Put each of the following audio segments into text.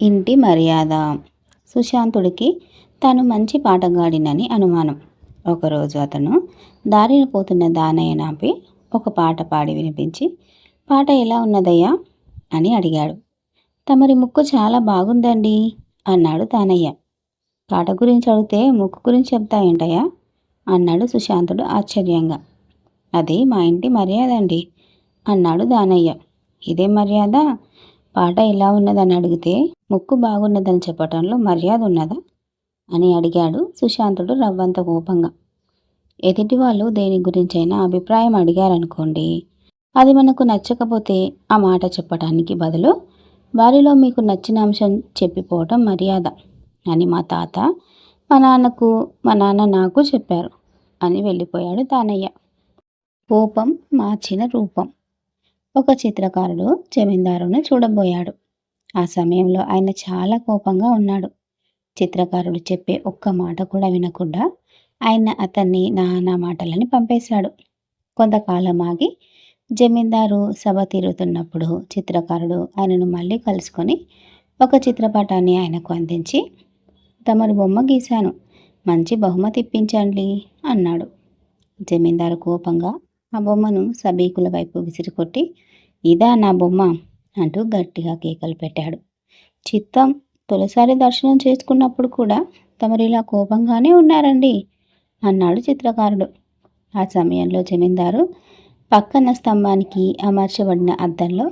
ఇంటి మర్యాద. సుశాంతుడికి తను మంచి పాటగాడినని అనుమానం. ఒకరోజు అతను దారిన పోతున్న దానయ్య నాపి ఒక పాట పాడి వినిపించి పాట ఎలా ఉన్నదయ్యా? అని అడిగాడు. తమరి ముక్కు చాలా బాగుందండి అన్నాడు దానయ్య. పాట గురించి అడిగితే ముక్కు గురించి చెప్తా ఏంటయ్యా? అన్నాడు సుశాంతుడు ఆశ్చర్యంగా. అది మా ఇంటి మర్యాద అండి అన్నాడు దానయ్య. ఇదే మర్యాద? పాట ఎలా ఉన్నదని అడిగితే ముక్కు బాగున్నదని చెప్పటంలో మర్యాద ఉన్నదా? అని అడిగాడు సుశాంతుడు రవ్వంత కోపంగా. ఎదుటి వాళ్ళు దేని గురించైనా అభిప్రాయం అడిగారనుకోండి అది మనకు నచ్చకపోతే ఆ మాట చెప్పటానికి బదులు వారిలో మీకు నచ్చిన అంశం చెప్పిపోవటం మర్యాద అని మా తాత మా నాన్నకు మా నాన్న నాకు చెప్పారు అని వెళ్ళిపోయాడు తానయ్య. కోపం మార్చిన రూపం. ఒక చిత్రకారుడు జమీందారును చూడబోయాడు. ఆ సమయంలో ఆయన చాలా కోపంగా ఉన్నాడు. చిత్రకారుడు చెప్పే ఒక్క మాట కూడా వినకుండా ఆయన అతన్ని నానా మాటలని పంపేశాడు. కొంతకాలం ఆగి జమీందారు సభ తీరుతున్నప్పుడు చిత్రకారుడు ఆయనను మళ్ళీ కలుసుకొని ఒక చిత్రపటాన్ని ఆయనకు అందించి తమరు బొమ్మ గీశాను. మంచి బహుమతి ఇప్పించండి అన్నాడు. జమీందారు కోపంగా ఆ బొమ్మను సబీకుల వైపు విసిరికొట్టి ఇదా నా బొమ్మ. అంటూ గట్టిగా కేకలు పెట్టాడు. చిత్తం తొలిసారి దర్శనం చేసుకున్నప్పుడు కూడా తమరిలా కోపంగానే ఉన్నారండి అన్నాడు చిత్రకారుడు. ఆ సమయంలో జమీందారు పక్కన స్తంభానికి అమర్చబడిన అద్దంలో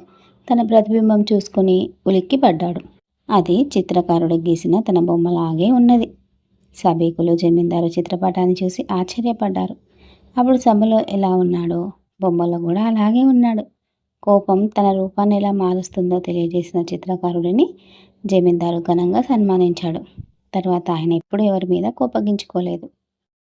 తన ప్రతిబింబం చూసుకుని ఉలిక్కి పడ్డాడు అది చిత్రకారుడు గీసిన తన బొమ్మలాగే ఉన్నది. సభీకులు జమీందారు చిత్రపటాన్ని చూసి ఆశ్చర్యపడ్డారు. అప్పుడు సభలో ఎలా ఉన్నాడో బొమ్మలో కూడా అలాగే ఉన్నాడు. కోపం తన రూపాన్ని ఎలా మారుస్తుందో తెలియజేసిన చిత్రకారుడిని జమీందారు ఘనంగా సన్మానించాడు. తర్వాత ఆయన ఎప్పుడు ఎవరి మీద కోపగించుకోలేదు.